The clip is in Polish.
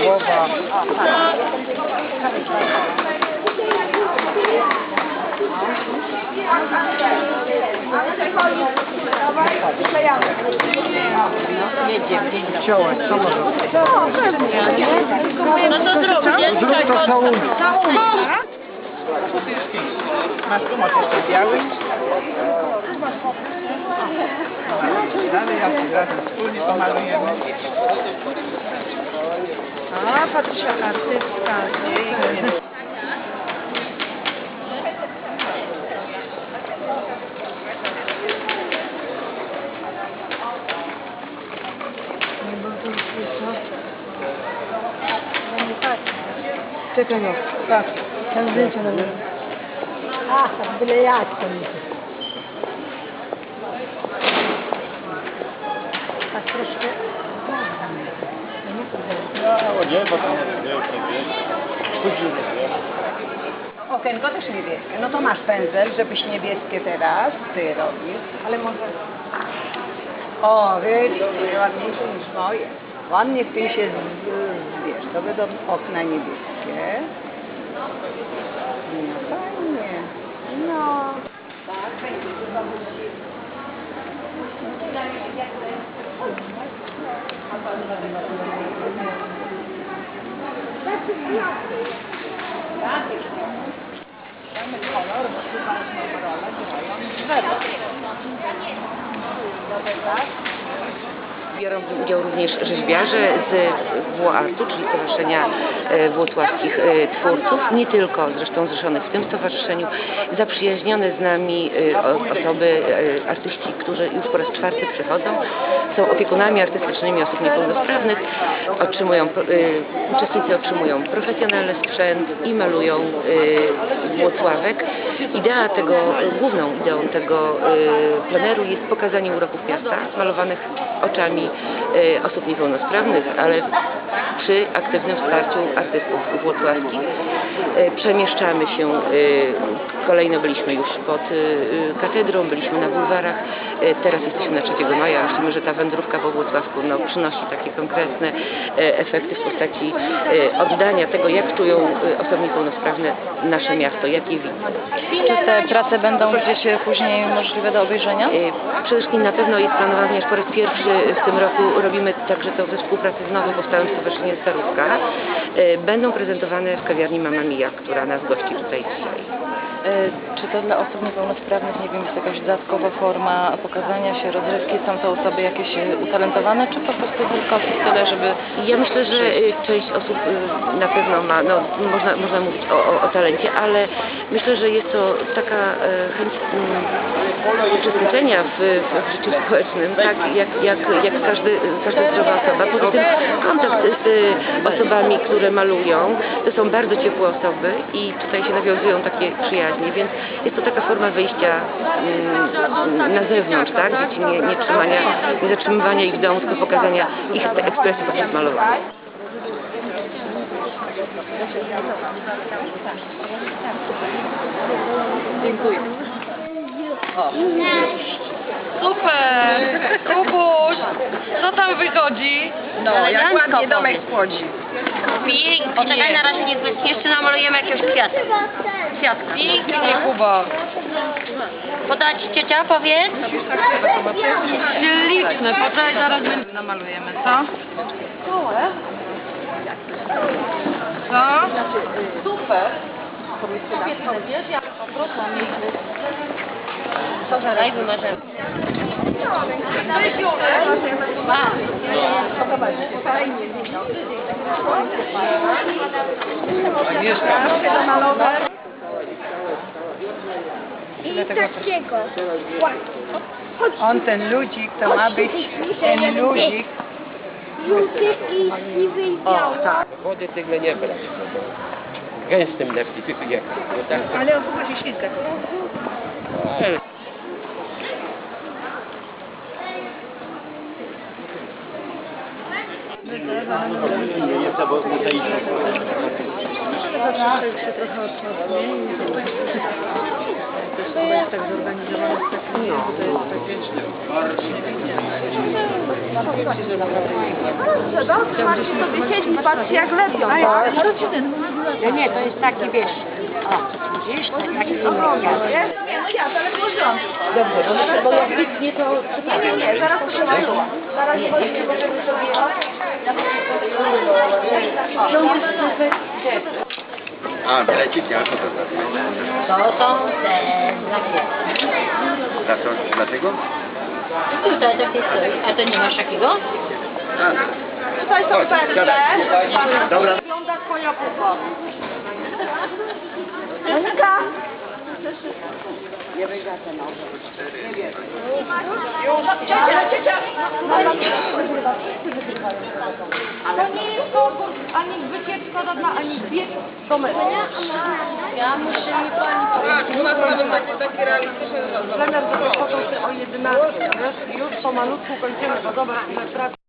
o, tak. Jedziemy. Chciałem, samolot. No, to zrób, nie? To całunek. Masz tu masz jeszcze biały. Dalej jak razem wspólnie pomalujemy. A, Patrysia artystka. pięknie. Czekaj no, tak. Tam zdjęcie na mnie. A, byle jak to nie. Tak troszkę. No nie, bo tam nie, nie, nie. Chodzi, nie. Okienko też niebieskie. No to masz pędzel, żebyś niebieskie teraz ty robisz, ale może... O, widzisz, ładniejsze niż moje. Ładnie w tym się z, z, wiesz, to będą okna niebieskie. No fajnie. No. Tak, będzie Mamy Biorą udział również rzeźbiarze z WOART-u, czyli Stowarzyszenia e, Włocławskich e, Twórców, nie tylko zresztą zrzeszonych w tym stowarzyszeniu, zaprzyjaźnione z nami e, osoby, artyści, którzy już po raz czwarty przychodzą, są opiekunami artystycznymi osób niepełnosprawnych, otrzymują, e, uczestnicy otrzymują profesjonalny sprzęt i malują e, Włocławek. Idea tego, główną ideą tego e, pleneru jest pokazanie uroków miasta, malowanych oczami osób niepełnosprawnych, ale przy aktywnym wsparciu artystów włocławskich. E, Przemieszczamy się, e, kolejno byliśmy już pod e, katedrą, byliśmy na bulwarach, teraz jesteśmy na 3 maja. Myślimy, że ta wędrówka po Włocławku no, przynosi takie konkretne efekty w postaci oddania tego, jak czują osoby niepełnosprawne nasze miasto, jak je widzą. Czy te prace będą gdzieś później możliwe do obejrzenia? Przede wszystkim na pewno jest planowanie, aż po raz pierwszy w tym roku robimy także to we współpracy z nowym powstałym Stowarzyszeniem Starówka. E, Będą prezentowane w kawiarni Mama Mia, która nas gości tutaj dzisiaj. E, Czy to dla osób niepełnosprawnych, nie wiem, jest jakaś dodatkowa forma pokazania się, rozrywki? Są to osoby jakieś e, utalentowane, czy po prostu tylko tyle, żeby... Ja myślę, że część osób na pewno ma, no można, można mówić o, o, o talencie, ale myślę, że jest to taka chęć mm, uczestniczenia w, w życiu społecznym, tak jak, jak, jak każdy, każda zdrowa osobami, które malują, to są bardzo ciepłe osoby i tutaj się nawiązują takie przyjaźnie, więc jest to taka forma wyjścia mm, na zewnątrz, tak? Dzieci nie, nie trzymania, nie zatrzymywania ich w domu, tylko pokazania ich te ekspresji poprzez malowanie. Dziękuję. Super! Kubuś! Co tam wychodzi? No, jak ładnie domek spłodzi. Pięknie! Poczekaj, na razie nie zbyt. Jeszcze namalujemy jakiegoś kwiatka. Kwiatka. Pięknie, Kuba! Podać ciocia, powiedz. Śliczne, poczekaj, zaraz namalujemy, co? Co? Daj wymarzymy. I takiego. On ten ludzik to ma być ten ludzik. Żółty i siwy i O, biały. tak. Wody tyle nie brać. Gęstym lepiej, tylko jak. No tak, Ale on chyba się ślizga. Nie jest to, jest tak zorganizowane w takim no. jest takie... Zobaczcie sobie siedzi, patrzcie jak lepią. Nie, nie, to jest taki, wiesz, o, tak, taki Nie, no ja, ale w. Dobrze, bo, bo jak to Nie, nie, zaraz to się maluła. Zaraz nie możecie, bo żeby zrobiła. A, bileciki, a co to za To są te co? Dlaczego? Tutaj takie. A to nie masz takiego? A, Tutaj są siadaj. Dobra. Wygląda twoja pupa. Monika! Nie wyjdę ten Nie wiem. Ciocia, ciocia! To nie jest konkurs, ani wycieczka żadna, ani bieg do mety. Ja muszę mi pani Zamiast zapocząć o 11, wiesz, już pomalutku kończymy, bo dobra, ile pracy.